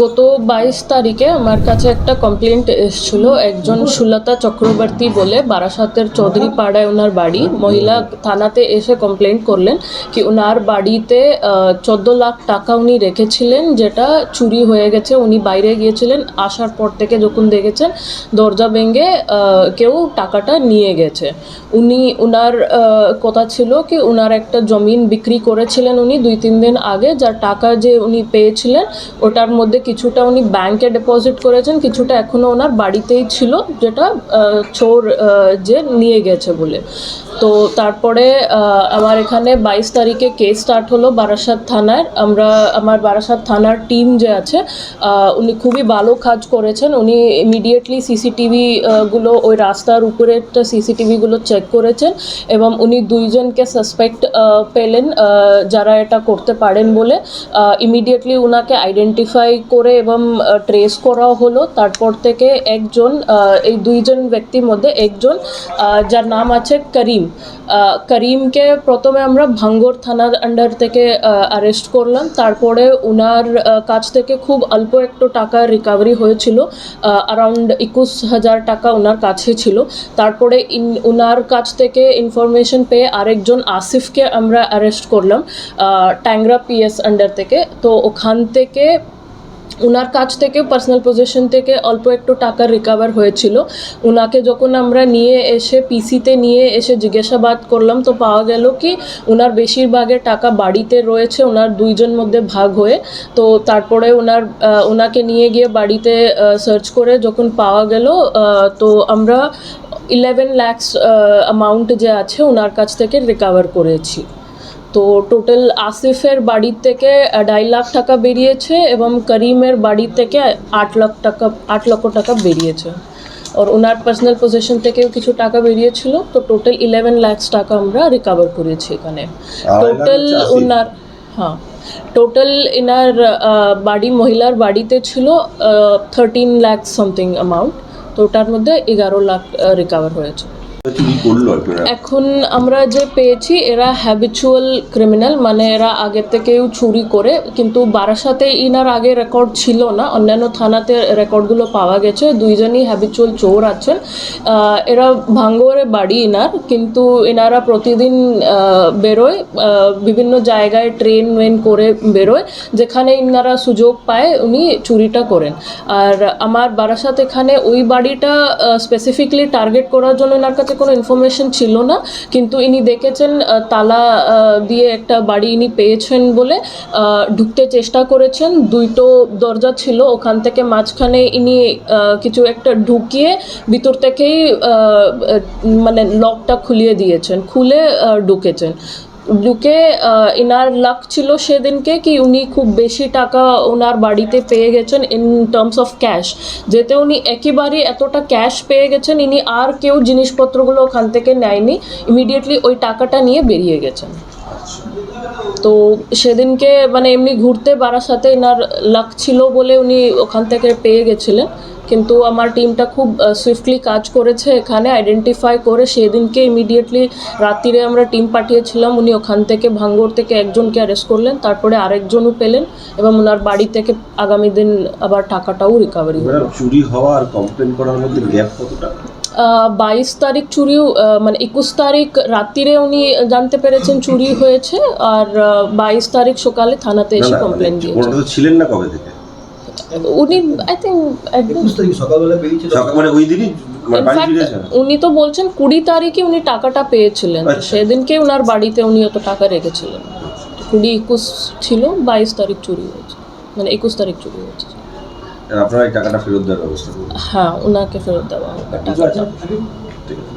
গত বাইশ তারিখে আমার কাছে একটা কমপ্লেন্ট এসেছিল। একজন সুলতা চক্রবর্তী বলে বারাসাতের চৌধুরী পাড়ায় ওনার বাড়ি। মহিলা থানাতে এসে কমপ্লেন্ট করলেন কি ওনার বাড়িতে চোদ্দ লাখ টাকা উনি রেখেছিলেন, যেটা চুরি হয়ে গেছে। উনি বাইরে গিয়েছিলেন, আসার পর থেকে যখন দেখেছেন, দরজা ভেঙে কেউ টাকাটা নিয়ে গেছে। উনি ওনার কথা ছিল কি ওনার একটা জমিন বিক্রি করেছিলেন উনি দুই তিন দিন আগে। যার টাকা যে উনি পেয়েছিলেন, ওটার মধ্যে কিছুটা উনি ব্যাংকে ডিপোজিট করেছেন, কিছুটা এখনও ওনার বাড়িতেই ছিল, যেটা চোর যে নিয়ে গেছে বলে। তো তারপরে আমার এখানে বাইশ তারিখে কেস স্টার্ট হলো বারাসাত থানার। আমরা, আমার বারাসাত থানার টিম যে আছে উনি খুবই ভালো কাজ করেছেন। উনি ইমিডিয়েটলি সিসিটিভি গুলো ওই রাস্তার উপরে সিসিটিভিগুলো চেক করেছেন এবং উনি দুইজনকে সাসপেক্ট পেলেন যারা এটা করতে পারেন বলে। ইমিডিয়েটলি ওনাকে আইডেন্টিফাই করে এবং ট্রেস করা হলো। তারপর থেকে একজন এই দুইজন ব্যক্তির মধ্যে একজন যার নাম আছে করিম। করিমকে প্রথমে আমরা ভাঙ্গর থানার আন্ডার থেকে অ্যারেস্ট করলাম। তারপরে ওনার কাছ থেকে খুব অল্প একটু টাকা রিকভারি হয়েছিল। অ্যারাউন্ড একুশ হাজার টাকা ওনার কাছে ছিল। তারপরে ইন ওনার কাছ থেকে ইনফরমেশন পেয়ে আরেকজন আসিফকে আমরা অ্যারেস্ট করলাম ট্যাংরা পিএস আন্ডার থেকে। তো ওখান থেকে ওনার কাছ থেকে পার্সোনাল পজিশন থেকে অল্প একটু টাকা রিকভার হয়েছিল। ওনাকে যখন আমরা নিয়ে এসে পিসিতে নিয়ে এসে জিজ্ঞাসাবাদ করলাম, তো পাওয়া গেল কি ওনার বেশিরভাগের টাকা বাড়িতে রয়েছে ওনার দুইজন মধ্যে ভাগ হয়ে। তো তারপরে ওনার ওনাকে নিয়ে গিয়ে বাড়িতে সার্চ করে যখন পাওয়া গেল তো আমরা ইলেভেন ল্যাক্স অ্যামাউন্ট যে আছে ওনার কাছ থেকে রিকভার করেছি। তো টোটাল আসিফের বাড়ির থেকে আড়াই লাখ টাকা বেরিয়েছে এবং করিমের বাড়ি থেকে আট লাখ টাকা আট লক্ষ টাকা বেরিয়েছে। আর ওনার পার্সোনাল পজিশন থেকেও কিছু টাকা বেরিয়েছিল তো টোটাল ইলেভেন ল্যাক্স টাকা আমরা রিকভার করেছি এখানে। টোটাল ওনার হ্যাঁ টোটাল এনার বাড়ি মহিলার বাড়িতে ছিল থার্টিন ল্যাক্স সামথিং অ্যামাউন্ট তো ওটার মধ্যে এগারো লাখ রিকভার হয়েছে। এখন আমরা যে পেয়েছি, এরা হ্যাবিচুয়াল ক্রিমিনাল মানে এরা আগে থেকেও চুরি করে, কিন্তু বারাসাতে ইনার আগে রেকর্ড ছিল না। অন্যান্য থানাতে রেকর্ডগুলো পাওয়া গেছে। দুইজনই হ্যাবিচুয়াল চোর আছেন। এরা ভাঙ্গরে বাড়ি ইনার, কিন্তু এনারা প্রতিদিন বেরোয় বিভিন্ন জায়গায় ট্রেন ওয়েন করে বেরোয়, যেখানে ইনারা সুযোগ পায় উনি চুরিটা করেন। আর আমার বারাসাত এখানে ওই বাড়িটা স্পেসিফিকলি টার্গেট করার জন্য এনার কাছে কোনো ইনফরমেশন ছিল না, কিন্তু ইনি দেখেছেন তালা দিয়ে একটা বাড়ি ইনি পেয়েছেন বলে ঢুকতে চেষ্টা করেছেন। দুইটো দরজা ছিল, ওখান থেকে মাঝখানে ইনি কিছু একটা ঢুকিয়ে ভিতর থেকেই মানে লকটা খুলিয়ে দিয়েছেন, খুলে ঢুকেছেন। আহ, ইনার লাক ছিল সেদিনকে কি উনি খুব বেশি টাকা ওনার বাড়িতে পেয়ে গেছেন ইন টার্মস অফ ক্যাশ যেতে উনি একেবারে এতটা ক্যাশ পেয়ে গেছেন ইনি আর কেউ জিনিসপত্রগুলো ওখান থেকে নেয়নি ইমিডিয়েটলি ওই টাকাটা নিয়ে বেরিয়ে গেছেন। তো সেদিনকে মানে এমনি ঘুরতে বারাসাতে এনার লাক ছিল বলে উনি ওখান থেকে পেয়ে গেছিলেন। কিন্তু আমার টিমটা খুব সুইফটলি কাজ করেছে এখানে আইডেন্টিফাই করে সেদিনকে ইমিডিয়েটলি রাত্রিরে আমরা টিম পাঠিয়েছিলাম। উনি ওখান থেকে ভাঙ্গর থেকে একজনকে অ্যারেস্ট করলেন, তারপরে আরেকজনও পেলেন এবং ওনার বাড়ি থেকে আগামী দিন আবার টাকাটাও রিকভারি চুরি হওয়া আর কমপ্লেন করার মধ্যে গ্যাপ কতটা? বাইশ তারিখ চুরিও মানে একুশ তারিখ রাত্রিরে উনি জানতে পেরেছেন চুরি হয়েছে আর বাইশ তারিখ সকালে থানাতে এসে কমপ্লেন মানে দিয়েছে। ছিলেন না কবে থেকে? উনি আই থিঙ্ক একুশ সকালবেলা মানে ওই দিনই? মানে উনি তো বলছেন কুড়ি তারিখে উনি টাকাটা পেয়েছিলেন। তো আচ্ছা। সেদিনকে ওনার বাড়িতে উনি অত টাকা রেখেছিলেন। কুড়ি একুশ ছিল বাইশ তারিখ চুরি হয়েছে। মানে একুশ তারিখ চুরি হয়েছে। আপনারা এই টাকাটা ফেরত দেওয়ার ব্যবস্থা করুন। হ্যাঁ ওনাকে ফেরত দেওয়া হবে। টাকাটা ঠিক আছে।